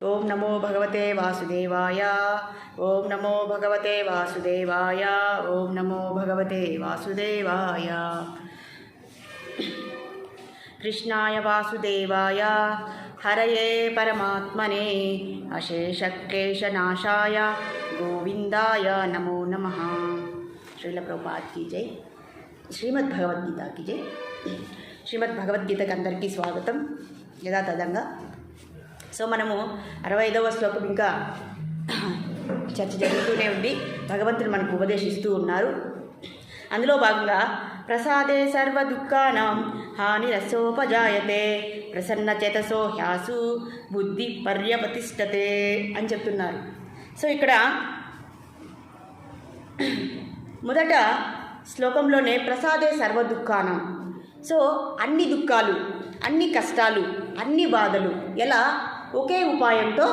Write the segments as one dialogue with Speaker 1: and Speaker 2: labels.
Speaker 1: ఓం నమో భగవతే వాసుదేవాయ ఓం నమో భగవతే వాసుదేవాయ ఓం నమో భగవతే వాసుదేవాయ కృష్ణాయ వాసుదేవాయ హరయే పరమాత్మనే అశేషక్లేశనాశాయ గోవిందాయ నమో నమ శ్రీల ప్రభుపాద్ కీ జై శ్రీమద్ భగవద్గీత కీ జై శ్రీమద్ భగవద్గీతకి అందరికీ స్వాగతం యథాతథంగా సో మనము అరవై ఐదవ శ్లోకం ఇంకా చర్చ జరుగుతూనే ఉంది. భగవంతుడు మనకు ఉపదేశిస్తూ ఉన్నారు. అందులో భాగంగా ప్రసాదే సర్వ దుఃఖానం హాని రసోపజాయతే ప్రసన్న చేతసో హ్యాసు బుద్ధి పర్యపతిష్టతే అని చెప్తున్నారు. సో ఇక్కడ మొదట శ్లోకంలోనే ప్రసాదే సర్వ దుఃఖానం. సో అన్ని దుఃఖాలు అన్ని కష్టాలు అన్ని బాధలు ఎలా ఒకే ఉపాయంతో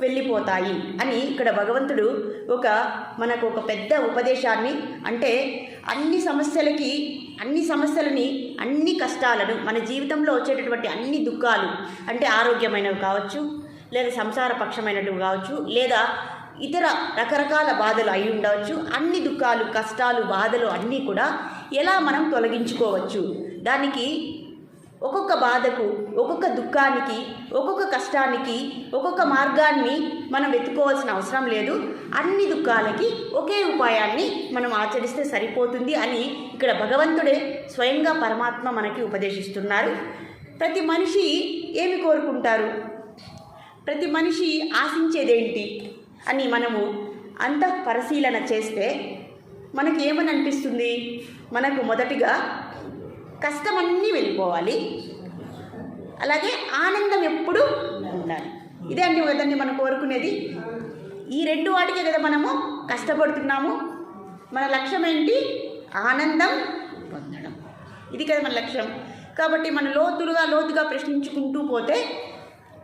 Speaker 1: వెళ్ళిపోతాయి అని ఇక్కడ భగవంతుడు ఒక మనకు ఒక పెద్ద ఉపదేశాన్ని అంటే అన్ని సమస్యలకి అన్ని సమస్యలని అన్ని కష్టాలను మన జీవితంలో వచ్చేటటువంటి అన్ని దుఃఖాలు అంటే ఆరోగ్యమైనవి కావచ్చు లేదా సంసార పక్షమైనవి కావచ్చు లేదా ఇతర రకరకాల బాధలు అయి ఉండవచ్చు అన్ని దుఃఖాలు కష్టాలు బాధలు అన్నీ కూడా ఎలా మనం తొలగించుకోవచ్చు. దానికి ఒక్కొక్క బాధకు ఒక్కొక్క దుఃఖానికి ఒక్కొక్క కష్టానికి ఒక్కొక్క మార్గాన్ని మనం వెతుకోవాల్సిన అవసరం లేదు. అన్ని దుఃఖాలకి ఒకే ఉపాయాన్ని మనం ఆచరిస్తే సరిపోతుంది అని ఇక్కడ భగవంతుడే స్వయంగా పరమాత్మ మనకి ఉపదేశిస్తున్నారు. ప్రతి మనిషి ఏమి కోరుకుంటారు? ప్రతి మనిషి ఆశించేదేంటి అని మనము అంత పరిశీలన చేస్తే మనకి ఏమని అనిపిస్తుంది మనకు మొదటిగా కష్టమన్నీ వెళ్ళిపోవాలి. అలాగే ఆనందం ఎప్పుడు ఉండాలి. ఇదే అండి కదండి మనం కోరుకునేది. ఈ రెండు వాటికే కదా మనము కష్టపడుతున్నాము. మన లక్ష్యం ఏంటి? ఆనందం పొందడం. ఇది కదా మన లక్ష్యం. కాబట్టి మన లోతులుగా లోతుగా ప్రశ్నించుకుంటూ పోతే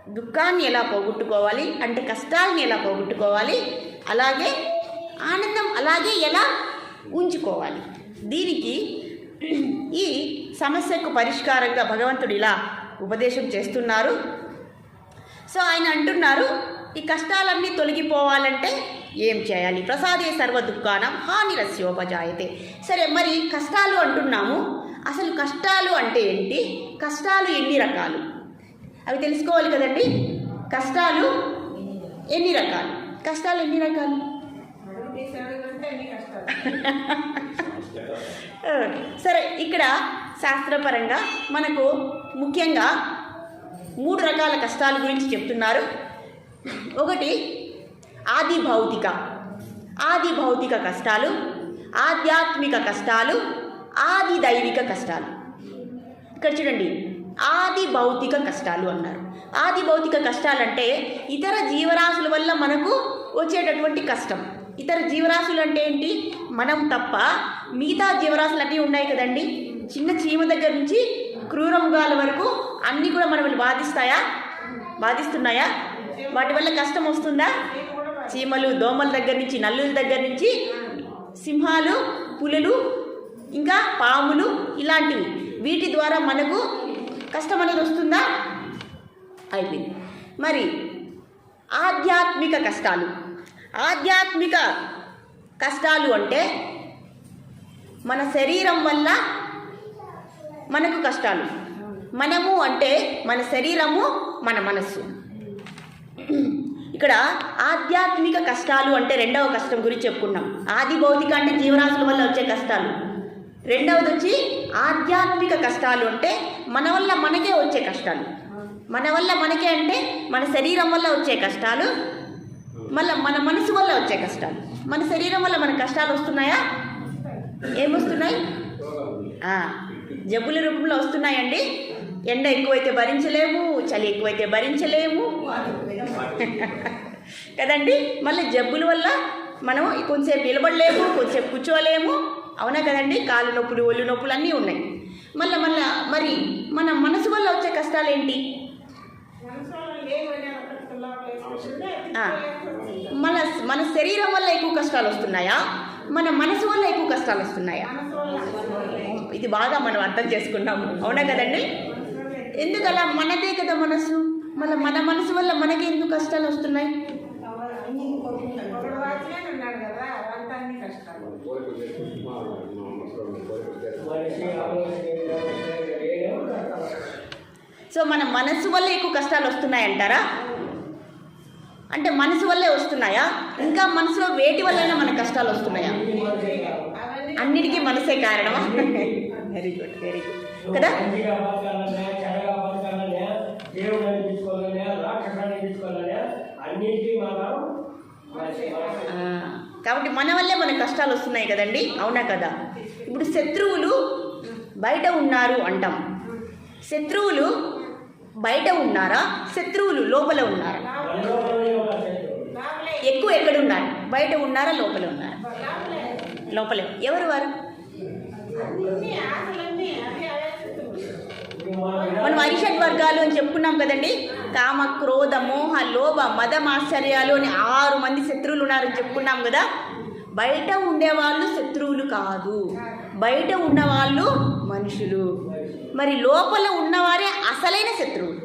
Speaker 1: దుఃఖాన్ని ఎలా పోగొట్టుకోవాలి? అంటే కష్టాలని ఎలా పోగొట్టుకోవాలి? అలాగే ఆనందం అలాగే ఎలా ఉంచుకోవాలి? దీనికి ఈ సమస్యకు పరిష్కారంగా భగవంతుడు ఇలా ఉపదేశం చేస్తున్నారు. సో ఆయన అంటున్నారు ఈ కష్టాలన్నీ తొలగిపోవాలంటే ఏం చేయాలి? ప్రసాదే సర్వ దుఃఖానం హాని రస్యోపజాయతే. సరే మరి కష్టాలు అంటున్నాము. అసలు కష్టాలు అంటే ఏంటి? కష్టాలు ఎన్ని రకాలు? అవి తెలుసుకోవాలి కదండి. కష్టాలు ఎన్ని రకాలు? కష్టాలు ఎన్ని రకాలు? సరే ఇక్కడ శాస్త్రపరంగా మనకు ముఖ్యంగా మూడు రకాల కష్టాల గురించి చెప్తున్నారు. ఒకటి ఆది భౌతిక ఆది భౌతిక కష్టాలు ఆధ్యాత్మిక కష్టాలు ఆది దైవిక కష్టాలు. ఇక్కడ చూడండి ఆది భౌతిక కష్టాలు అన్నారు. ఆది భౌతిక కష్టాలంటే ఇతర జీవరాశుల వల్ల మనకు వచ్చేటటువంటి కష్టం. ఇతర జీవరాశులు అంటే ఏంటి మనం తప్ప మిగతా జీవరాశులు అన్నీ ఉన్నాయి కదండి. చిన్న చీమ దగ్గర నుంచి క్రూరముగాల వరకు అన్నీ కూడా మనల్ని బాధిస్తాయా? బాధిస్తున్నాయా? వాటి వల్ల కష్టం వస్తుందా? చీమలు దోమల దగ్గర నుంచి నల్లుల దగ్గర నుంచి సింహాలు పులులు ఇంకా పాములు ఇలాంటివి. వీటి ద్వారా మనకు కష్టం అనేది వస్తుందా? అయిపోయింది. మరి ఆధ్యాత్మిక కష్టాలు. ఆధ్యాత్మిక కష్టాలు అంటే మన శరీరం వల్ల మనకు కష్టాలు. మనము అంటే మన శరీరము మన మనస్సు. ఇక్కడ ఆధ్యాత్మిక కష్టాలు అంటే రెండవ కష్టం గురించి చెప్పుకున్నాం. ఆది భౌతిక అంటే జీవరాశుల వల్ల వచ్చే కష్టాలు. రెండవది వచ్చి ఆధ్యాత్మిక కష్టాలు అంటే మన వల్ల మనకే వచ్చే కష్టాలు. మన వల్ల మనకే అంటే మన శరీరం వల్ల వచ్చే కష్టాలు. మళ్ళీ మన మనసు వల్ల వచ్చే కష్టాలు. మన శరీరం వల్ల మన కష్టాలు వస్తున్నాయా? ఏమొస్తున్నాయి జబ్బుల రూపంలో వస్తున్నాయండి. ఎండ ఎక్కువైతే భరించలేము చలి ఎక్కువైతే భరించలేము. కదండి? మళ్ళీ జబ్బుల వల్ల మనం కొంచెంసేపు నిలబడలేము కొంచెంసేపు కూర్చోలేము. అవునా కదండి? కాలు నొప్పులు ఒళ్ళు నొప్పులు అన్నీ ఉన్నాయి. మళ్ళీ మళ్ళీ మరి మన మనసు వల్ల వచ్చే కష్టాలు ఏంటి మన మన శరీరం వల్ల ఎక్కువ కష్టాలు వస్తున్నాయా? మన మనసు వల్ల ఎక్కువ కష్టాలు వస్తున్నాయా? ఇది బాగా మనం అర్థం చేసుకున్నాము. అవునా కదండి? ఎందుకలా? మనదే కదా మనసు. మళ్ళీ మన మనసు వల్ల మనకి ఎందుకు కష్టాలు వస్తున్నాయి? సో మన మనసు వల్ల ఎక్కువ కష్టాలు వస్తున్నాయి అంటారా అంటే మనసు వల్లే వస్తున్నాయా? ఇంకా మనసులో వేటి వల్లైనా మన కష్టాలు వస్తున్నాయా? అన్నిటికీ మనసే కారణమా? వెరీ గుడ్ వెరీ గుడ్ కదా? కాబట్టి మన వల్లే మన కష్టాలు వస్తున్నాయి కదండి? అవునా కదా? ఇప్పుడు శత్రువులు బయట ఉన్నారు అంటాం. శత్రువులు బయట ఉన్నారా? శత్రువులు లోపల ఉన్నారా
Speaker 2: మనలో మనమే ఒక శత్రువు.
Speaker 3: లోపలే
Speaker 1: ఎక్కువ ఎక్కడ ఉన్నారు? బయట ఉన్నారా? లోపల ఉన్నారా?
Speaker 3: లోపలే.
Speaker 1: ఎవరు వారు?
Speaker 2: మనం
Speaker 1: మనం అరిషడ్ వర్గాలు అని చెప్పుకున్నాం కదండి. కామ క్రోధ మోహ లోభ మదమాశ్చర్యాలు అని ఆరు మంది శత్రువులు ఉన్నారని చెప్పుకున్నాం కదా. బయట ఉండేవాళ్ళు శత్రువులు కాదు. బయట ఉన్నవాళ్ళు మనుషులు. మరి లోపల ఉన్నవారే అసలైన శత్రువులు.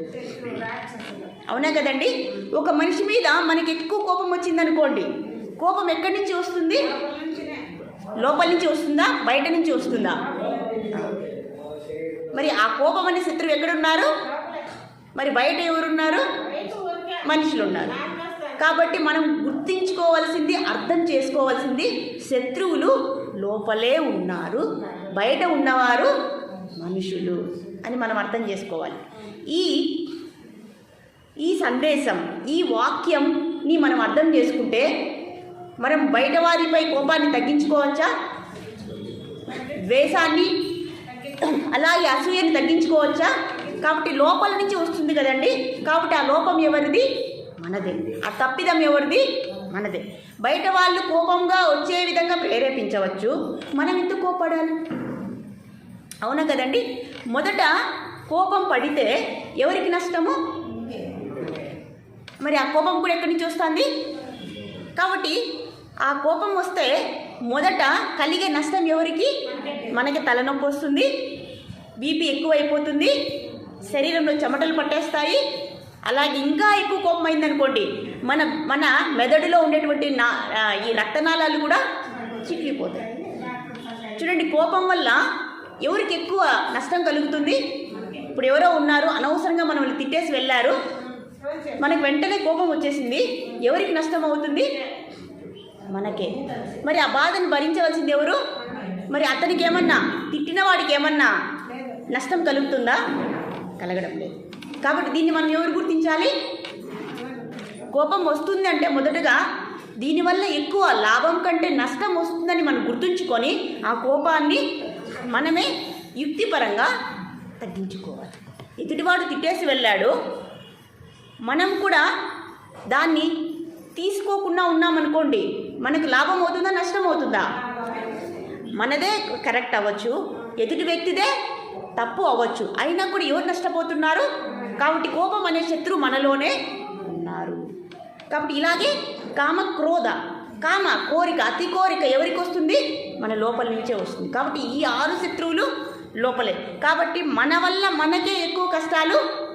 Speaker 1: అవునా కదండి? ఒక మనిషి మీద మనకి ఎక్కువ కోపం వచ్చిందనుకోండి కోపం ఎక్కడి నుంచి వస్తుంది?
Speaker 3: లోపల
Speaker 1: నుంచి వస్తుందా? బయట నుంచి వస్తుందా? మరి ఆ కోపం అనే శత్రువు ఎక్కడున్నారు? మరి బయట ఎవరున్నారు? మనుషులు ఉన్నారు. కాబట్టి మనం గుర్తించుకోవాల్సింది అర్థం చేసుకోవాల్సింది శత్రువులు లోపలే ఉన్నారు బయట ఉన్నవారు మనుషులు అని మనం అర్థం చేసుకోవాలి. ఈ ఈ సందేశం ఈ వాక్యంని మనం అర్థం చేసుకుంటే మనం బయట వారిపై కోపాన్ని తగ్గించుకోవచ్చా? ద్వేషాన్ని అలాగే అసూయని తగ్గించుకోవచ్చా? కాబట్టి లోపల నుంచి వస్తుంది కదండి. కాబట్టి ఆ లోపం ఎవరిది? మనదే. ఆ తప్పిదం ఎవరిది? మనదే. బయట వాళ్ళు కోపంగా వచ్చే విధంగా ప్రేరేపించవచ్చు. మనం ఎందుకు కోపడాలి? అవునా కదండి? మొదట కోపం పడితే ఎవరికి నష్టము? మరి ఆ కోపం కూడా ఎక్కడి నుంచి వస్తుంది? కాబట్టి ఆ కోపం వస్తే మొదట కలిగే నష్టం ఎవరికి? మనకి తలనొప్పి వస్తుంది బీపీ ఎక్కువైపోతుంది శరీరంలో చెమటలు పట్టేస్తాయి. అలాగే ఇంకా ఎక్కువ కోపం అయిందనుకోండి మన మన మెదడులో ఉండేటువంటి నా ఈ రక్తనాళాలు కూడా చిట్లిపోతాయి చూడండి కోపం వల్ల ఎవరికి ఎక్కువ నష్టం కలుగుతుంది? ఇప్పుడు ఎవరో ఉన్నారు అనవసరంగా మనల్ని తిట్టేసి వెళ్ళారు. మనకు వెంటనే కోపం వచ్చేసింది. ఎవరికి నష్టం అవుతుంది? మనకే. మరి ఆ బాధను భరించవలసింది ఎవరు? మరి అతనికి ఏమన్నా తిట్టిన వాడికి ఏమన్నా నష్టం కలుగుతుందా? కలగడం లేదు. కాబట్టి దీన్ని మనం ఎవరు గుర్తించాలి? కోపం వస్తుంది అంటే మొదటగా దీనివల్ల ఎక్కువ లాభం కంటే నష్టం వస్తుందని మనం గుర్తుంచుకొని ఆ కోపాన్ని మనమే యుక్తిపరంగా తగ్గించుకోవాలి. ఎదుటివాడు తిట్టేసి వెళ్ళాడు. మనం కూడా దాన్ని తీసుకోకుండా ఉన్నామనుకోండి మనకు లాభం అవుతుందా నష్టం అవుతుందా? మనదే కరెక్ట్ అవ్వచ్చు. ఎదుటి వ్యక్తిదే తప్పు అవ్వచ్చు. అయినా కూడా ఎవరు నష్టపోతున్నారు? కాబట్టి కోపం అనే శత్రువు మనలోనే ఉన్నారు. కాబట్టి ఇలాగే కామ క్రోధ కామ కోరిక అతి కోరిక ఎవరికి వస్తుంది? మన లోపల నుంచే వస్తుంది. కాబట్టి ఈ ఆరు శత్రువులు లోపలే. కాబట్టి మన వల్ల మనకే ఎక్కువ కష్టాలు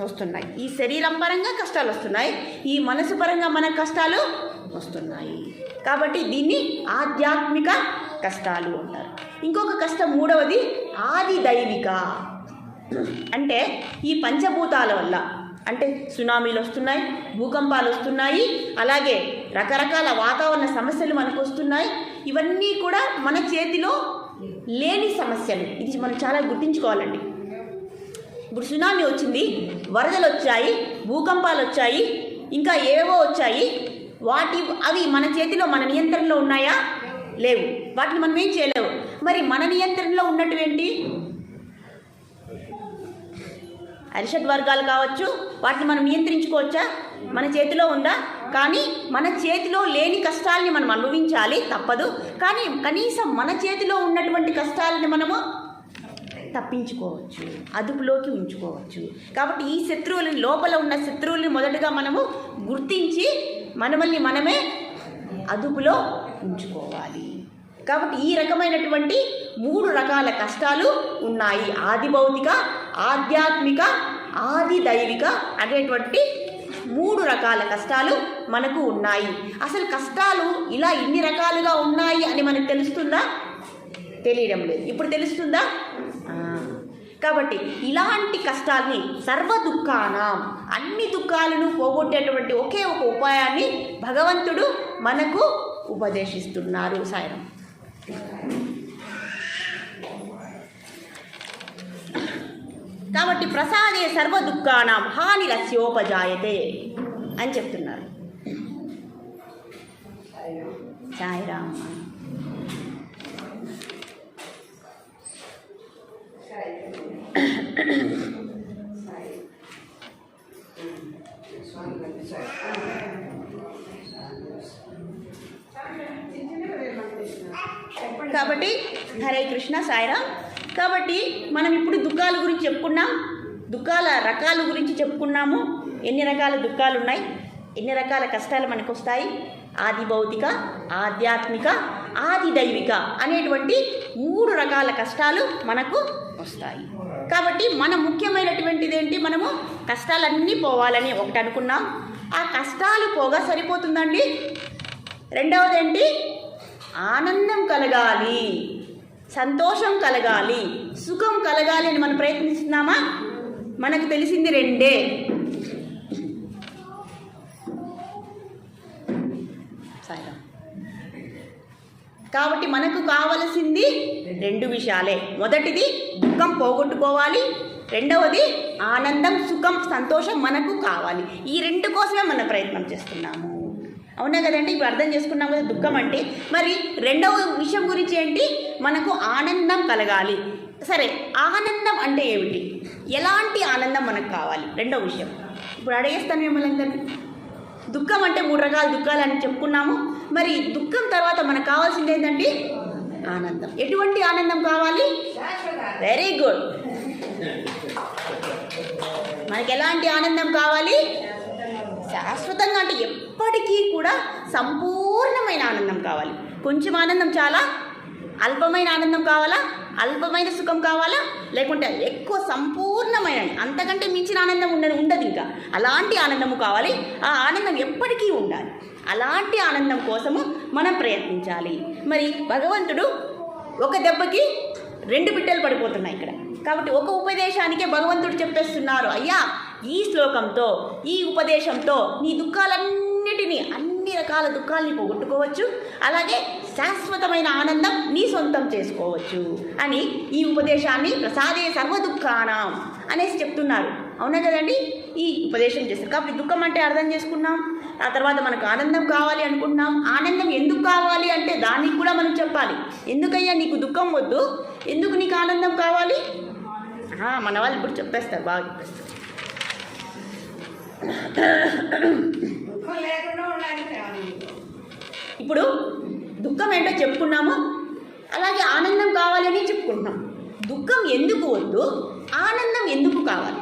Speaker 1: వస్తున్నాయి. ఈ శరీరం పరంగా కష్టాలు వస్తున్నాయి. ఈ మనసు పరంగా మన కష్టాలు వస్తున్నాయి. కాబట్టి దీన్ని ఆధ్యాత్మిక కష్టాలు అంటారు. ఇంకొక కష్టం మూడవది ఆది దైవిక. అంటే ఈ పంచభూతాల వల్ల అంటే సునామీలు వస్తున్నాయి భూకంపాలు వస్తున్నాయి అలాగే రకరకాల వాతావరణ సమస్యలు మనకు వస్తున్నాయి. ఇవన్నీ కూడా మన చేతిలో లేని సమస్యలు. ఇది మనం చాలా గుర్తుంచుకోవాలండి. ఇప్పుడు సునామీ వచ్చింది. వరదలు వచ్చాయి భూకంపాలు వచ్చాయి ఇంకా ఏవో వచ్చాయి. వాటి అవి మన చేతిలో మన నియంత్రణలో ఉన్నాయా? లేవు. వాటిని మనం ఏం చేయలేవు. మరి మన నియంత్రణలో ఉన్నటువంటి అరిషడ్ వర్గాలు కావచ్చు వాటిని మనం నియంత్రించుకోవచ్చా? మన చేతిలో ఉందా? కానీ మన చేతిలో లేని కష్టాలని మనం అనుభవించాలి తప్పదు. కానీ కనీసం మన చేతిలో ఉన్నటువంటి కష్టాలని మనము తప్పించుకోవచ్చు అదుపులోకి ఉంచుకోవచ్చు. కాబట్టి ఈ శత్రువులని లోపల ఉన్న శత్రువుల్ని మొదటగా మనము గుర్తించి మనమల్ని మనమే అదుపులో ఉంచుకోవాలి. కాబట్టి ఈ రకమైనటువంటి మూడు రకాల కష్టాలు ఉన్నాయి. ఆది భౌతిక ఆధ్యాత్మిక ఆది దైవిక అనేటువంటి మూడు రకాల కష్టాలు మనకు ఉన్నాయి. అసలు కష్టాలు ఇలా ఇన్ని రకాలుగా ఉన్నాయి అని మనకు తెలుస్తుందా? తెలియడం లేదు. ఇప్పుడు తెలుస్తుందా? కాబట్టి ఇలాంటి కష్టాల్ని సర్వ దుఃఖానం అన్ని దుఃఖాలను పోగొట్టేటువంటి ఒకే ఒక ఉపాయాన్ని భగవంతుడు మనకు ఉపదేశిస్తున్నారు సాయం కాబట్టి ప్రసాదే సర్వ దుఃఖానం హాని రస్యోపజాయతే అని చెప్తున్నారు. సాయిరామ్ కాబట్టి హరే కృష్ణ సాయిరామ్. కాబట్టి మనం ఇప్పుడు దుఃఖాల గురించి చెప్పుకున్నాం. దుఃఖాల రకాల గురించి చెప్పుకున్నాము. ఎన్ని రకాల దుఃఖాలు ఉన్నాయి ఎన్ని రకాల కష్టాలు మనకు వస్తాయి ఆది భౌతిక ఆధ్యాత్మిక ఆది దైవిక అనేటువంటి మూడు రకాల కష్టాలు మనకు వస్తాయి. కాబట్టి మన ముఖ్యమైనటువంటిది ఏంటి మనము కష్టాలన్నీ పోవాలని ఒకటి అనుకున్నాం. ఆ కష్టాలు పోగా సరిపోతుందండి? రెండవది ఏంటి ఆనందం కలగాలి. సంతోషం కలగాలి. సుఖం కలగాలి అని మనం ప్రయత్నిస్తున్నామా? మనకు తెలిసింది రెండే. కాబట్టి మనకు కావలసింది రెండు విషయాలే. మొదటిది దుఃఖం పోగొట్టుకోవాలి. రెండవది ఆనందం సుఖం సంతోషం మనకు కావాలి. ఈ రెండు కోసమే మనం ప్రయత్నం చేస్తున్నాము. అవునా కదండి? ఇప్పుడు అర్థం చేసుకున్నాం కదా దుఃఖం అంటే. మరి రెండవ విషయం గురించి ఏంటి? మనకు ఆనందం కలగాలి. సరే ఆనందం అంటే ఏమిటి? ఎలాంటి ఆనందం మనకు కావాలి? రెండవ విషయం. ఇప్పుడు అడిగేస్తాను మిమ్మల్ని అందరినీ. దుఃఖం అంటే మూడు రకాల దుఃఖాలు అని చెప్పుకున్నాము. మరి దుఃఖం తర్వాత మనకు కావాల్సింది ఏంటండి ఆనందం. ఎటువంటి ఆనందం కావాలి? వెరీ గుడ్ మనకి ఎలాంటి ఆనందం కావాలి? శాశ్వతంగా అంటే ఎప్పటికీ కూడా సంపూర్ణమైన ఆనందం కావాలి. కొంచెం ఆనందం చాలా అల్పమైన ఆనందం కావాలా? అల్పమైన సుఖం కావాలా? లేకుంటే ఎక్కువ సంపూర్ణమైన అంతకంటే మించిన ఆనందం ఉండదు ఉండదు ఇంకా. అలాంటి ఆనందము కావాలి. ఆ ఆనందం ఎప్పటికీ ఉండాలి. అలాంటి ఆనందం కోసము మనం ప్రయత్నించాలి. మరి భగవంతుడు ఒక దెబ్బకి రెండు బిడ్డలు పడిపోతున్నాయి ఇక్కడ. కాబట్టి ఒక ఉపదేశానికే భగవంతుడు చెప్పేస్తున్నారు అయ్యా ఈ శ్లోకంతో ఈ ఉపదేశంతో నీ దుఃఖాలన్నిటినీ అన్ని రకాల దుఃఖాలని పోగొట్టుకోవచ్చు. అలాగే శాశ్వతమైన ఆనందం నీ సొంతం చేసుకోవచ్చు అని ఈ ఉపదేశాన్ని ప్రసాదే సర్వ దుఃఖానం అనేసి చెప్తున్నారు. అవునా కదండి? ఈ ఉపదేశం చేస్తారు. కాబట్టి దుఃఖం అంటే అర్థం చేసుకున్నాం. ఆ తర్వాత మనకు ఆనందం కావాలి అనుకుంటున్నాం. ఆనందం ఎందుకు కావాలి అంటే దానికి కూడా మనం చెప్పాలి. ఎందుకయ్యా నీకు దుఃఖం వద్దు? ఎందుకు నీకు ఆనందం కావాలి? మన వాళ్ళు ఇప్పుడు చెప్పేస్తారు. బాగా చెప్పేస్తారు. ఇప్పుడు దుఃఖం ఏంటో చెప్పుకున్నాము. అలాగే ఆనందం కావాలి అని చెప్పుకుంటున్నాం. దుఃఖం ఎందుకు వద్దు? ఆనందం ఎందుకు కావాలి.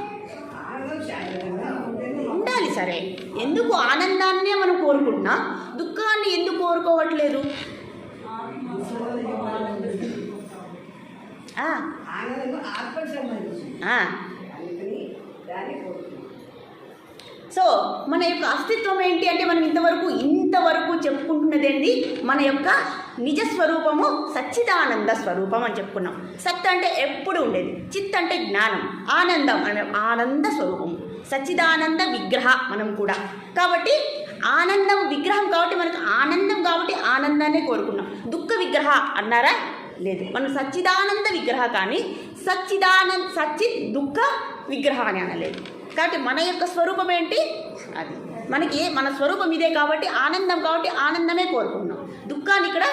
Speaker 1: ఉండాలి సరే. ఎందుకు ఆనందాన్నే మనం కోరుకుంటున్నాం? దుఃఖాన్ని ఎందుకు కోరుకోవట్లేదు? సో మన యొక్క అస్తిత్వం ఏంటి అంటే మనం ఇంతవరకు ఇంతవరకు చెప్పుకుంటున్నదేంటి? మన యొక్క నిజ స్వరూపము సచ్చిదానంద స్వరూపం అని చెప్పుకున్నాం. సత్ అంటే ఎప్పుడు ఉండేది? చిత్ అంటే జ్ఞానం ఆనందం అనే ఆనంద స్వరూపం సచ్చిదానంద విగ్రహ మనం కూడా. కాబట్టి ఆనందం విగ్రహం కాబట్టి మనకు ఆనందం కాబట్టి ఆనందాన్ని కోరుకున్నాం. దుఃఖ విగ్రహ అన్నారా? లేదు. మనం సచ్చిదానంద విగ్రహ కానీ సచ్చిదానంద సచ్చిత్ దుఃఖ విగ్రహ అని అనలేదు. కాబట్టి మన యొక్క స్వరూపం ఏంటి? అది. మనకి మన స్వరూపం ఇదే కాబట్టి ఆనందం కాబట్టి ఆనందమే కోరుకున్నాం దుఃఖాన్ని ఇక్కడ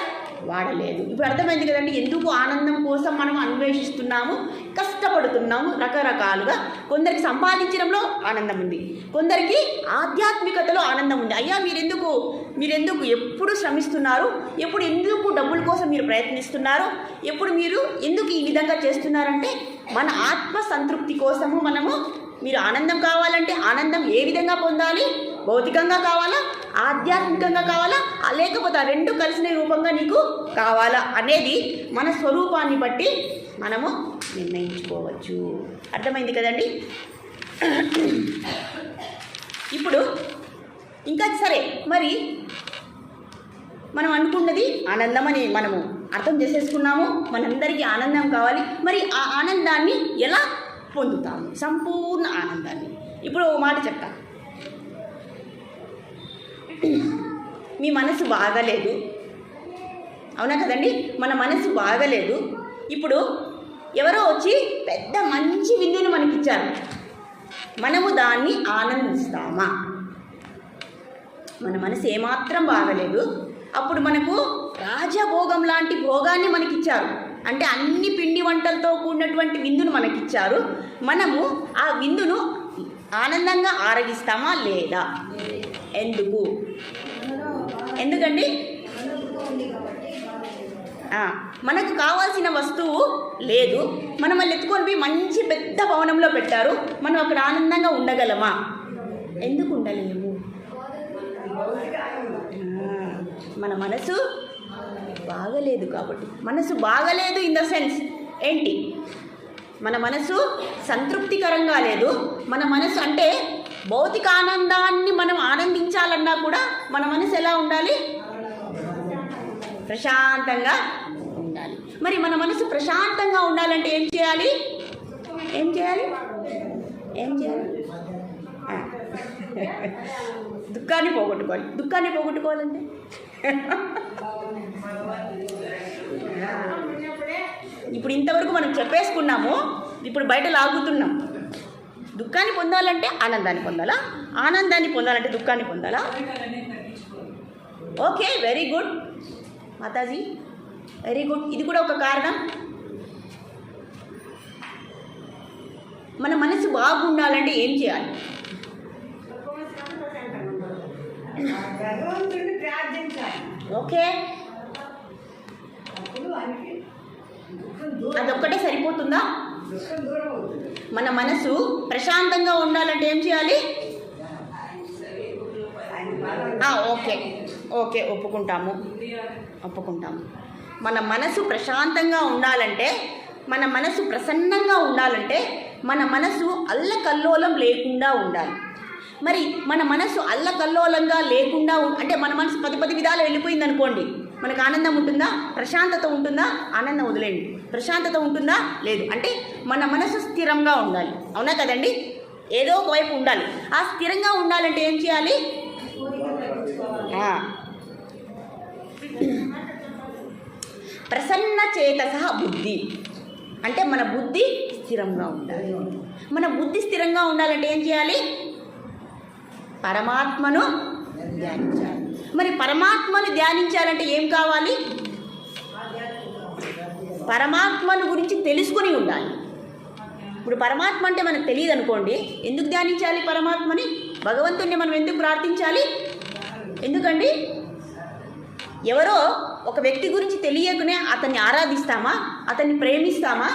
Speaker 1: వాడలేదు. ఇప్పుడు అర్థమైంది కదండి ఎందుకు ఆనందం కోసం మనం అన్వేషిస్తున్నాము? కష్టపడుతున్నాము రకరకాలుగా. కొందరికి సంపాదించడంలో ఆనందం ఉంది. కొందరికి ఆధ్యాత్మికతలో ఆనందం ఉంది. అయ్యా మీరెందుకు మీరెందుకు ఎప్పుడు శ్రమిస్తున్నారు? ఎప్పుడు ఎందుకు డబ్బుల కోసం మీరు ప్రయత్నిస్తున్నారు? ఎప్పుడు మీరు ఎందుకు ఈ విధంగా చేస్తున్నారంటే మన ఆత్మ సంతృప్తి కోసము మనము మీరు ఆనందం కావాలంటే ఆనందం ఏ విధంగా పొందాలి? భౌతికంగా కావాలా? ఆధ్యాత్మికంగా కావాలా? లేకపోతే ఆ రెండు కలిసిన రూపంగా నీకు కావాలా అనేది మన స్వరూపాన్ని బట్టి మనము నిర్ణయించుకోవచ్చు. అర్థమైంది కదండి? ఇప్పుడు ఇంకా సరే మరి మనం అనుకున్నది ఆనందం అని మనము అర్థం చేసేసుకున్నాము. మనందరికీ ఆనందం కావాలి. మరి ఆ ఆనందాన్ని ఎలా పొందుతాము? సంపూర్ణ ఆనందాన్ని. ఇప్పుడు ఓ మాట చెప్తా. మీ మనసు బాగలేదు. అవునా కదండి? మన మనసు బాగలేదు. ఇప్పుడు ఎవరో వచ్చి పెద్ద మంచి విందుని మనకిచ్చారు. మనము దాన్ని ఆనందిస్తామా? మన మనసు ఏమాత్రం బాగలేదు. అప్పుడు మనకు రాజభోగం లాంటి భోగాన్ని మనకిచ్చారు. అంటే అన్ని పిండి వంటలతో కూడినటువంటి విందును మనకిచ్చారు. మనము ఆ విందును ఆనందంగా ఆరగిస్తామా లేదా? ఎందుకు? ఎందుకండి? మనకు కావాల్సిన వస్తువు లేదు. మనం వాళ్ళు ఎత్తుకొని పోయి మంచి పెద్ద భవనంలో పెట్టారు. మనం అక్కడ ఆనందంగా ఉండగలమా? ఎందుకు ఉండలేము? మన మనసు బాగలేదు కాబట్టి. మనసు బాగలేదు ఇన్ ద సెన్స్ ఏంటి? మన మనసు సంతృప్తికరంగా లేదు. మన మనసు అంటే భౌతిక ఆనందాన్ని మనం ఆనందించాలన్నా కూడా మన మనసు ఎలా ఉండాలి? ప్రశాంతంగా ఉండాలి. మరి మన మనసు ప్రశాంతంగా ఉండాలంటే ఏం చేయాలి? ఏం చేయాలి? ఏం చేయాలి? దుఃఖాన్ని పోగొట్టుకోవాలి. దుఃఖాన్ని పోగొట్టుకోవాలంటే? ఇప్పుడు ఇంతవరకు మనం చెప్పేసుకున్నాము ఇప్పుడు బయట లాగుతున్నాం. దుఃఖాన్ని పొందాలంటే ఆనందాన్ని పొందాలా? ఆనందాన్ని పొందాలంటే దుఃఖాన్ని పొందాలా? Okay very good Mataji very good ఇది కూడా ఒక కారణం. మన మనసు బాగుండాలంటే ఏం చేయాలి? ఓకే.
Speaker 3: అప్పుడు ఆయనకి దుఃఖం దూరం
Speaker 1: అదొక్కటే సరిపోతుందా?
Speaker 3: దుఃఖం దూరం అవుతుంది
Speaker 1: మన మనసు ప్రశాంతంగా ఉండాలంటే ఏం చేయాలి? ఓకే. ఓకే ఒప్పుకుంటాము. ఒప్పుకుంటాము. మన మనసు ప్రశాంతంగా ఉండాలంటే మన మనసు ప్రసన్నంగా ఉండాలంటే మన మనసు అల్లకల్లోలం లేకుండా ఉండాలి. మరి మన మనసు అల్లకల్లోలంగా లేకుండా అంటే మన మనసు పది పది విధాలు వెళ్ళిపోయింది అనుకోండి మనకు ఆనందం ఉంటుందా? ప్రశాంతత ఉంటుందా? ఆనందం వదిలేండి ప్రశాంతత ఉంటుందా? లేదు. అంటే మన మనసు స్థిరంగా ఉండాలి. అవునా కదండి? ఏదో ఒకవైపు ఉండాలి. ఆ స్థిరంగా ఉండాలంటే ఏం చేయాలి? ప్రసన్న ప్రసన్న చేతస బుద్ధి. అంటే మన బుద్ధి స్థిరంగా ఉండాలి. మన బుద్ధి స్థిరంగా ఉండాలంటే ఏం చేయాలి? పరమాత్మను ధ్యానించాలి. మరి పరమాత్మను ధ్యానించాలంటే ఏం కావాలి? పరమాత్మను గురించి తెలుసుకుని ఉండాలి. ఇప్పుడు పరమాత్మ అంటే మనకు తెలియదు అనుకోండి ఎందుకు ధ్యానించాలి పరమాత్మని? భగవంతుణ్ణి మనం ఎందుకు ప్రార్థించాలి? ఎందుకండి? ఎవరో ఒక వ్యక్తి గురించి తెలియకనే అతన్ని ఆరాధిస్తామా? అతన్ని ప్రేమిస్తామా?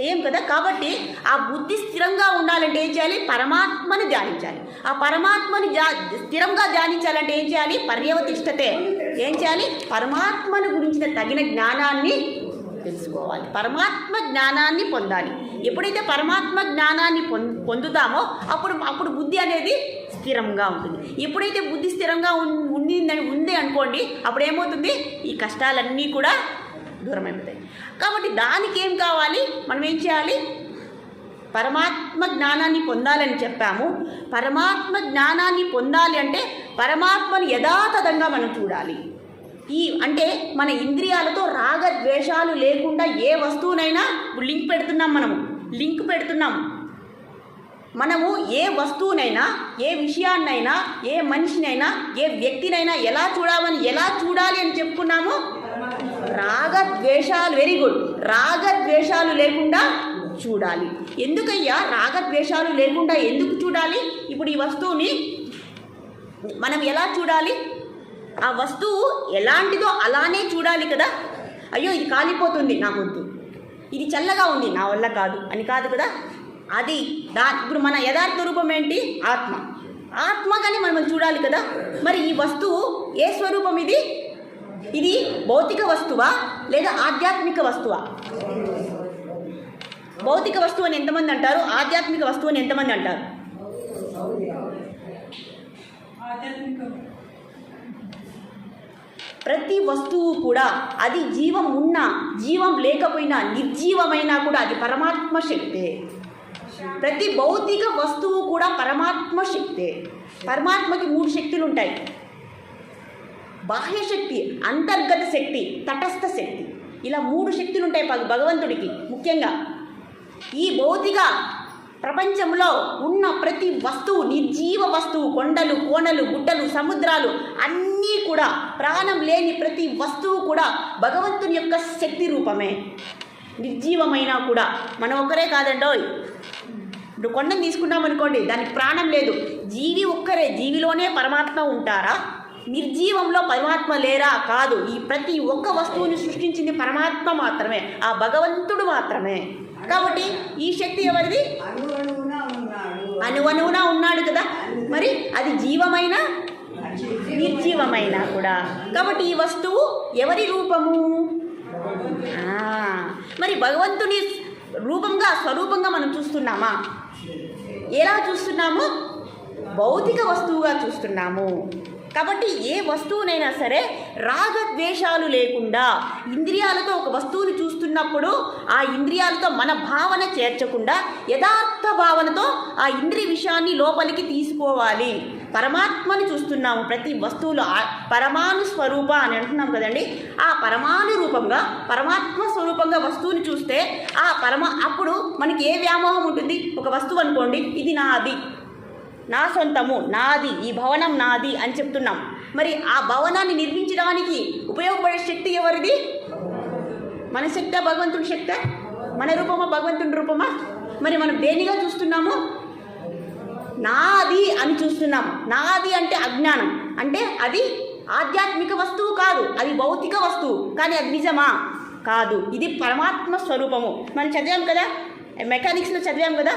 Speaker 1: చేయం కదా? కాబట్టి ఆ బుద్ధి స్థిరంగా ఉండాలంటే ఏం చేయాలి? పరమాత్మని ధ్యానించాలి. ఆ పరమాత్మని ధ్యా స్థిరంగా ధ్యానించాలంటే ఏం చేయాలి? పర్యవతిష్టతే. ఏం చేయాలి? పరమాత్మను గురించిన తగిన జ్ఞానాన్ని తెలుసుకోవాలి. పరమాత్మ జ్ఞానాన్ని పొందాలి. ఎప్పుడైతే పరమాత్మ జ్ఞానాన్ని పొం పొందుతామో అప్పుడు అప్పుడు బుద్ధి అనేది స్థిరంగా ఉంటుంది. ఎప్పుడైతే బుద్ధి స్థిరంగా ఉండిందని ఉంది అనుకోండి అప్పుడు ఏమవుతుంది ఈ కష్టాలన్నీ కూడా దూరమైపోతాయి. కాబట్టి దానికి ఏం కావాలి? మనం ఏం చేయాలి? పరమాత్మ జ్ఞానాన్ని పొందాలని చెప్పాము. పరమాత్మ జ్ఞానాన్ని పొందాలి అంటే పరమాత్మను యథాతథంగా మనం చూడాలి. ఈ అంటే మన ఇంద్రియాలతో రాగ ద్వేషాలు లేకుండా ఏ వస్తువునైనా ఇప్పుడు లింక్ పెడుతున్నాం మనము. లింక్ పెడుతున్నాం. మనము ఏ వస్తువునైనా ఏ విషయాన్నైనా ఏ మనిషినైనా ఏ వ్యక్తినైనా ఎలా చూడాలని ఎలా చూడాలి అని చెప్పుకున్నాము? రాగద్వేషాలు వెరీ గుడ్ రాగద్వేషాలు లేకుండా చూడాలి. ఎందుకయ్యా? రాగద్వేషాలు లేకుండా ఎందుకు చూడాలి? ఇప్పుడు ఈ వస్తువుని మనం ఎలా చూడాలి? ఆ వస్తువు ఎలాంటిదో అలానే చూడాలి కదా? అయ్యో ఇది కాలిపోతుంది నా వద్దు. ఇది చల్లగా ఉంది నా వల్ల కాదు అని కాదు కదా? అది దా ఇప్పుడు మన యథార్థ రూపం ఏంటి? ఆత్మ. ఆత్మగానే మనం చూడాలి కదా? మరి ఈ వస్తువు ఏ స్వరూపం ఇది? ఇది భౌతిక వస్తువా లేదా ఆధ్యాత్మిక వస్తువా? భౌతిక వస్తువు అని ఎంతమంది అంటారు? ఆధ్యాత్మిక వస్తువు అని ఎంతమంది అంటారు? ప్రతి వస్తువు కూడా అది జీవం ఉన్నా జీవం లేకపోయినా నిర్జీవమైనా కూడా అది పరమాత్మ శక్తే. ప్రతి భౌతిక వస్తువు కూడా పరమాత్మ శక్తే. పరమాత్మకి మూడు శక్తులు ఉంటాయి బాహ్య శక్తి అంతర్గత శక్తి తటస్థ శక్తి. ఇలా మూడు శక్తులు ఉంటాయి భగవంతుడికి ముఖ్యంగా. ఈ భౌతిక ప్రపంచంలో ఉన్న ప్రతి వస్తువు నిర్జీవ వస్తువు కొండలు కోనలు గుట్టలు సముద్రాలు అన్నీ కూడా ప్రాణం లేని ప్రతి వస్తువు కూడా భగవంతుని యొక్క శక్తి రూపమే. నిర్జీవమైనా కూడా. మనం ఒక్కరే కాదండోయ్ ఇప్పుడు కొండను తీసుకున్నాం అనుకోండి దానికి ప్రాణం లేదు. జీవి ఒక్కరే జీవిలోనే పరమాత్మ ఉంటారా? నిర్జీవంలో పరమాత్మ లేరా? కాదు. ఈ ప్రతి ఒక్క వస్తువుని సృష్టించింది పరమాత్మ మాత్రమే. ఆ భగవంతుడు మాత్రమే. కాబట్టి ఈ శక్తి ఎవరిది? అనువనువునా ఉన్నాడు. కదా. మరి అది జీవమైన? నిర్జీవమైన కూడా. కాబట్టి ఈ వస్తువు ఎవరి రూపము? మరి భగవంతుని రూపంగా స్వరూపంగా మనం చూస్తున్నామా? ఎలా చూస్తున్నాము? భౌతిక వస్తువుగా చూస్తున్నాము. కాబట్టి ఏ వస్తువునైనా సరే రాగద్వేషాలు లేకుండా ఇంద్రియాలతో ఒక వస్తువుని చూస్తున్నప్పుడు ఆ ఇంద్రియాలతో మన భావన చేర్చకుండా యథార్థ భావనతో ఆ ఇంద్రియ విషయాన్ని లోపలికి తీసుకోవాలి. పరమాత్మని చూస్తున్నాము. ప్రతి వస్తువులో పరమాణు స్వరూప అని అంటున్నాం కదండి. ఆ పరమాణు రూపంగా పరమాత్మ స్వరూపంగా వస్తువుని చూస్తే ఆ పరమ అప్పుడు మనకి ఏ వ్యామోహం ఉంటుంది? ఒక వస్తువు అనుకోండి ఇది నాది. నా సొంతము నాది ఈ భవనం నాది అని చెప్తున్నాం. మరి ఆ భవనాన్ని నిర్మించడానికి ఉపయోగపడే శక్తి ఎవరిది? మన శక్త భగవంతుడి శక్త? మన రూపమా భగవంతుడి రూపమా? మరి మనం దేనిగా చూస్తున్నాము? నాది అని చూస్తున్నాం. నాది అంటే అజ్ఞానం. అంటే అది ఆధ్యాత్మిక వస్తువు కాదు. అది భౌతిక వస్తువు. కానీ అది నిజమా? కాదు. ఇది పరమాత్మ స్వరూపము. మనం చదివాం కదా? మెకానిక్స్లో చదివాం కదా?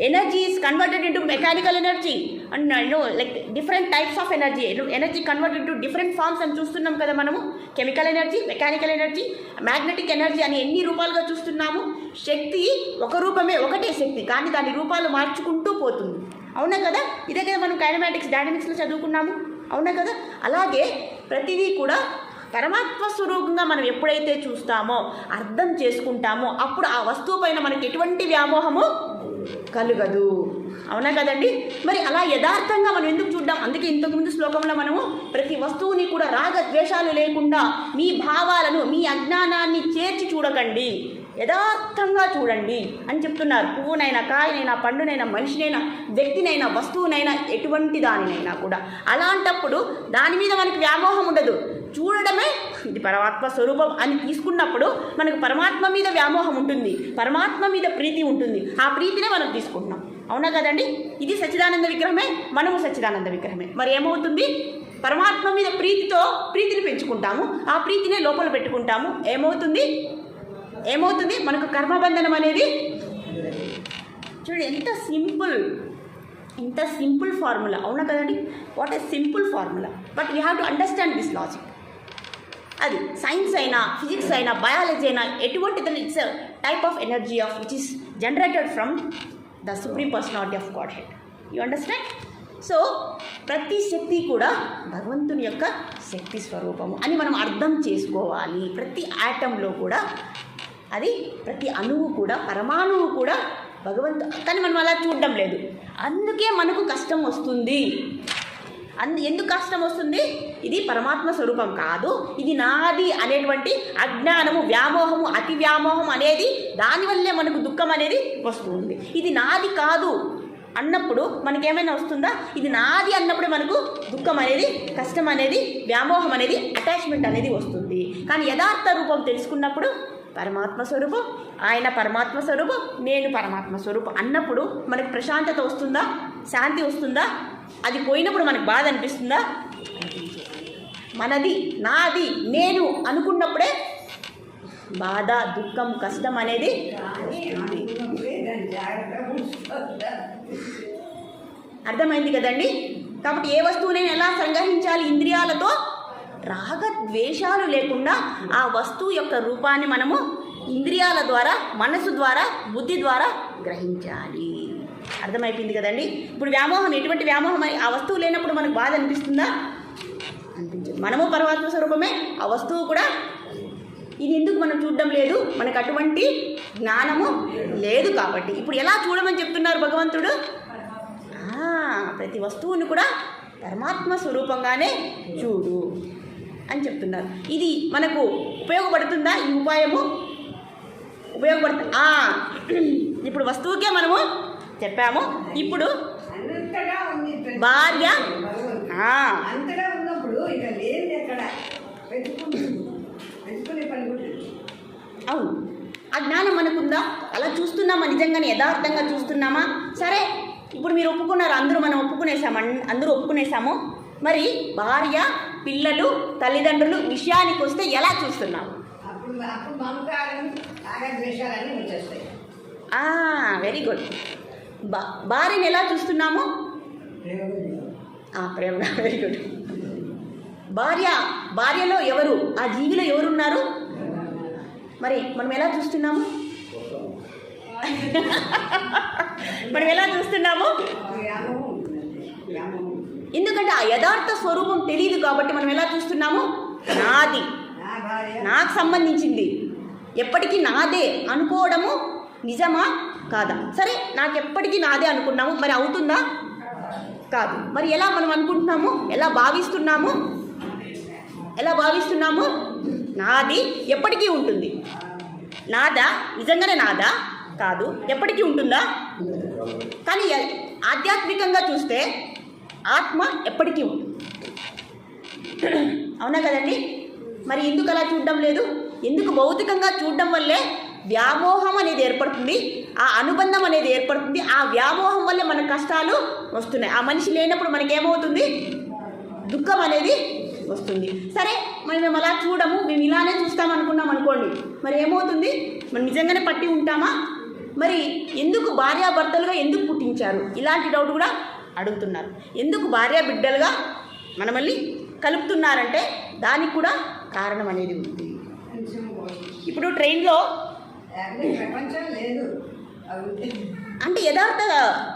Speaker 1: Energy is converted into mechanical energy and no like different types of energy energy converted to different forms అని చూస్తున్నాం కదా మనము. Chemical energy mechanical energy magnetic energy అని ఎన్ని రూపాలుగా చూస్తున్నాము? శక్తి ఒక రూపమే ఒకటే శక్తి. కానీ దాని రూపాలు మార్చుకుంటూ పోతుంది. అవునా కదా? ఇదే కదా మనం కైనమాటిక్స్ డైనమిక్స్లో చదువుకున్నాము. అవునా కదా? అలాగే ప్రతిదీ కూడా పరమాత్మ స్వరూపంగా మనం ఎప్పుడైతే చూస్తామో అర్థం చేసుకుంటామో అప్పుడు ఆ వస్తువు పైన మనకి ఎటువంటి వ్యామోహము కలుగదు. అవునా కదండి? మరి అలా యథార్థంగా మనం ఎందుకు చూడ్డాం? అందుకే ఇంతకుముందు శ్లోకంలో మనము ప్రతి వస్తువుని కూడా రాగ ద్వేషాలు లేకుండా మీ భావాలను మీ అజ్ఞానాన్ని చేర్చి చూడకండి. యథార్థంగా చూడండి అని చెప్తున్నారు. పువ్వునైనా కాయనైనా పండునైనా మనిషినైనా వ్యక్తినైనా వస్తువునైనా ఎటువంటి దానినైనా కూడా. అలాంటప్పుడు దాని మీద మనకి వ్యామోహం ఉండదు. చూడడమే ఇది పరమాత్మ స్వరూపం అని తీసుకున్నప్పుడు మనకు పరమాత్మ మీద వ్యామోహం ఉంటుంది. పరమాత్మ మీద ప్రీతి ఉంటుంది. ఆ ప్రీతినే మనం తీసుకుంటున్నాం. అవునా కదండి? ఇది సచ్చిదానంద విగ్రహమే మనము సచ్చిదానంద విగ్రహమే. మరి ఏమవుతుంది? పరమాత్మ మీద ప్రీతితో ప్రీతిని పెంచుకుంటాము. ఆ ప్రీతినే లోపల పెట్టుకుంటాము. ఏమవుతుంది? ఏమవుతుంది? మనకు కర్మబంధనం అనేది చూడండి ఎంత సింపుల్ ఇంత సింపుల్ ఫార్ములా. అవునా కదండి? What a simple formula. But you have to understand this logic. అది సైన్స్ అయినా ఫిజిక్స్ అయినా బయాలజీ అయినా ఎటువంటి it's type of energy of which is generated from the supreme personality of Godhead you understand so ప్రతి శక్తి కూడా భగవంతుని యొక్క శక్తి స్వరూపము అని మనం అర్థం చేసుకోవాలి. ప్రతి ఆటంలో కూడా అది ప్రతి అణువు కూడా పరమాణువు కూడా భగవంతు కానీ మనం అలా చూడడం లేదు. అందుకే మనకు కష్టం వస్తుంది. అందు ఎందుకు కష్టం వస్తుంది? ఇది పరమాత్మ స్వరూపం కాదు. ఇది నాది అనేటువంటి అజ్ఞానము వ్యామోహము అతి వ్యామోహం అనేది దానివల్లే మనకు దుఃఖం అనేది వస్తుంది. ఇది నాది కాదు అన్నప్పుడు మనకేమైనా వస్తుందా? ఇది నాది అన్నప్పుడు మనకు దుఃఖం అనేది కష్టం అనేది వ్యామోహం అనేది అటాచ్మెంట్ అనేది వస్తుంది. కానీ యథార్థ రూపం తెలుసుకున్నప్పుడు పరమాత్మ స్వరూపం ఆయన పరమాత్మ స్వరూపం నేను పరమాత్మ స్వరూపం అన్నప్పుడు మనకు ప్రశాంతత వస్తుందా? శాంతి వస్తుందా? అది పోయినప్పుడు మనకు బాధ అనిపిస్తుందా? మనది నాది నేను అనుకున్నప్పుడే బాధ దుఃఖం కష్టం అనేది అర్థమైంది కదండి? కాబట్టి ఏ వస్తువునైనా ఎలా సంగ్రహించాలి ఇంద్రియాలతో? రాగద్వేషాలు లేకుండా ఆ వస్తువు యొక్క రూపాన్ని మనము ఇంద్రియాల ద్వారా మనసు ద్వారా బుద్ధి ద్వారా గ్రహించాలి. అర్థమైపోయింది కదండి? ఇప్పుడు వ్యామోహం ఎటువంటి వ్యామోహం ఆ వస్తువు లేనప్పుడు మనకు బాధ అనిపిస్తుందా? అనిపించదు. మనము పరమాత్మ స్వరూపమే ఆ వస్తువు కూడా ఇది ఎందుకు మనం చూడడం లేదు? మనకు అటువంటి జ్ఞానము లేదు కాబట్టి. ఇప్పుడు ఎలా చూడమని చెప్తున్నారు భగవంతుడు? ప్రతి వస్తువుని కూడా పరమాత్మ స్వరూపంగానే చూడు. అని చెప్తున్నారు. ఇది మనకు ఉపయోగపడుతుందా? ఈ ఉపాయము ఉపయోగపడుతుంది. ఇప్పుడు వస్తువుకే మనము చెప్పాము. ఇప్పుడు భార్య. అవును. ఆ జ్ఞానం మనకుందా? అలా చూస్తున్నామా? నిజంగానే యథార్థంగా చూస్తున్నామా? సరే ఇప్పుడు మీరు ఒప్పుకున్నారు. అందరూ మనం ఒప్పుకునేసాము అందరూ ఒప్పుకునేసాము మరి భార్య పిల్లలు తల్లిదండ్రులు విషయానికి వస్తే ఎలా
Speaker 3: వచ్చేస్తాయి.
Speaker 1: వెరీ గుడ్ బా భార్యని ఎలా చూస్తున్నాము? ప్రేమ వెరీ గుడ్ భార్య భార్యలో ఎవరు? ఆ జీవిలో ఎవరున్నారు? మరి మనం ఎలా చూస్తున్నాము? మనం ఎలా చూస్తున్నాము
Speaker 3: వ్యామోహం ఉంటుందండి వ్యామోహం
Speaker 1: ఎందుకంటే ఆ యథార్థ స్వరూపం తెలియదు కాబట్టి మనం ఎలా చూస్తున్నాము? నాది. నాకు సంబంధించింది. ఎప్పటికీ నాదే అనుకోవడము నిజమా? కాదా. సరే నాకు ఎప్పటికీ నాదే అనుకున్నాము. మరి అవుతుందా? కాదు. మరి ఎలా మనం అనుకుంటున్నాము? ఎలా భావిస్తున్నాము? ఎలా భావిస్తున్నాము? నాది ఎప్పటికీ ఉంటుంది. నాదా? నిజంగానే నాదా? కాదు. ఎప్పటికీ ఉంటుందా? కానీ ఆధ్యాత్మికంగా చూస్తే ఆత్మ ఎప్పటికీ ఉంటుంది అవునా కదండి? మరి ఎందుకు అలా చూడడం లేదు? ఎందుకు భౌతికంగా చూడడం వల్లే వ్యామోహం అనేది ఏర్పడుతుంది? ఆ అనుబంధం అనేది ఏర్పడుతుంది. ఆ వ్యామోహం వల్లే మన కష్టాలు వస్తున్నాయి. ఆ మనిషి లేనప్పుడు మనకేమవుతుంది? దుఃఖం అనేది వస్తుంది. సరే మరి మేము అలా చూడము. మేము ఇలానే చూస్తాం అనుకున్నాం అనుకోండి. మరి ఏమవుతుంది? మనం నిజంగానే పట్టి ఉంటామా? మరి ఎందుకు భార్యాభర్తలుగా ఎందుకు పుట్టించారు? ఇలాంటి డౌట్ కూడా అడుగుతున్నారు. ఎందుకు భార్య బిడ్డలుగా మనమల్ని కలుపుతున్నారంటే దానికి కూడా కారణం అనేది ఉంది. ఇప్పుడు ట్రైన్లో
Speaker 3: అంటే
Speaker 1: అంటే యథార్థ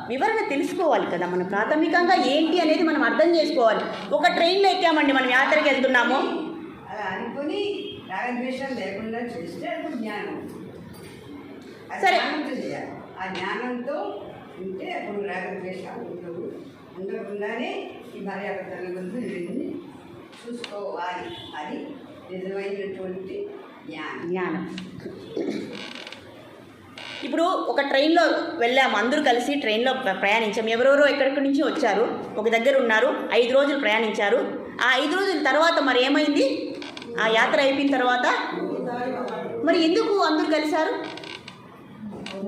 Speaker 1: వివరణ తెలుసుకోవాలి కదా మనం. ప్రాథమికంగా ఏంటి అనేది మనం అర్థం చేసుకోవాలి. ఒక ట్రైన్లో ఎక్కామండి మనం యాత్రకి వెళ్తున్నాము. సరే.
Speaker 3: ఆ జ్ఞానంతో ఉంటే అప్పుడు రాగద్వేషాలు ఉండవు ఉండకుండానే ఈ భార్యాభర్తల గురించి దీన్ని చూసుకోవాలి. అది నిజమైనటువంటి జ్ఞానం.
Speaker 1: ఇప్పుడు ఒక ట్రైన్లో వెళ్ళాము. అందరూ కలిసి ట్రైన్లో ప్రయాణించాము. ఎవరెవరో ఎక్కడెక్కడి నుంచి వచ్చారు? ఒక దగ్గర ఉన్నారు. ఐదు రోజులు ప్రయాణించారు. ఆ ఐదు రోజుల తర్వాత మరి ఏమైంది? ఆ యాత్ర అయిపోయిన తర్వాత మరి ఎందుకు అందరూ కలిశారు?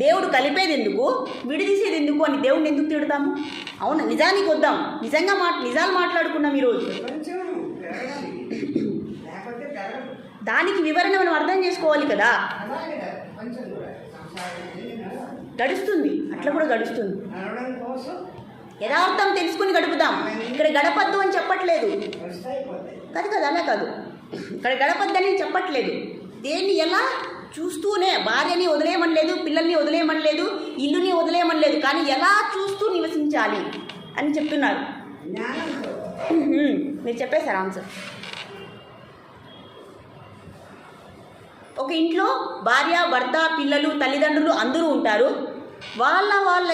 Speaker 1: దేవుడు కలిపేది ఎందుకు? విడిదీసేది ఎందుకు అని దేవుడిని ఎందుకు తిడతాము? అవును? నిజానికి వద్దాం. నిజంగా మాట నిజాలు మాట్లాడుకున్నాం ఈరోజు. దానికి వివరణ మనం అర్థం చేసుకోవాలి కదా. గడుస్తుంది. అట్లా కూడా గడుస్తుంది. యథార్థం తెలుసుకుని గడుపుదాం. ఇక్కడ గడపద్దు అని చెప్పట్లేదు. కాదు కదా అలా కాదు. ఇక్కడ గడపద్దని చెప్పట్లేదు. దేన్ని ఎలా చూస్తూనే భార్యని వదిలేయమనలేదు పిల్లల్ని వదిలేయమనలేదు ఇల్లుని వదిలేయమనలేదు కానీ ఎలా చూస్తూ నివసించాలి అని చెప్తున్నారు. మీరు చెప్పేశారు ఆన్సర్. ఒక ఇంట్లో భార్య భర్త పిల్లలు తల్లిదండ్రులు అందరూ ఉంటారు. వాళ్ళ వాళ్ళ